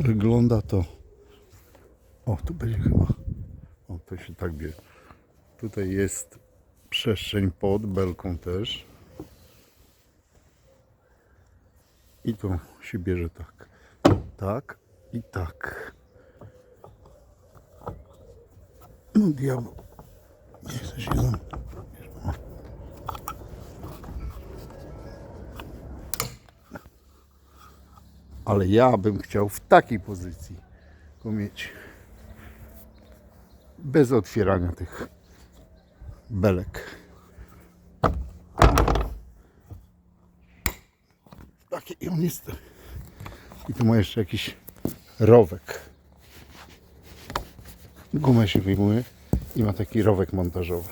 Wygląda to. O, tu będzie chyba. O, to się tak bierze. Tutaj jest przestrzeń pod belką też. I to się bierze tak. Tak i tak. No diabeł. Nie chce się tam. Ale ja bym chciał w takiej pozycji go mieć. Bez otwierania tych belek. Takie i on jest. I tu ma jeszcze jakiś rowek. Gumę się wyjmuje i ma taki rowek montażowy.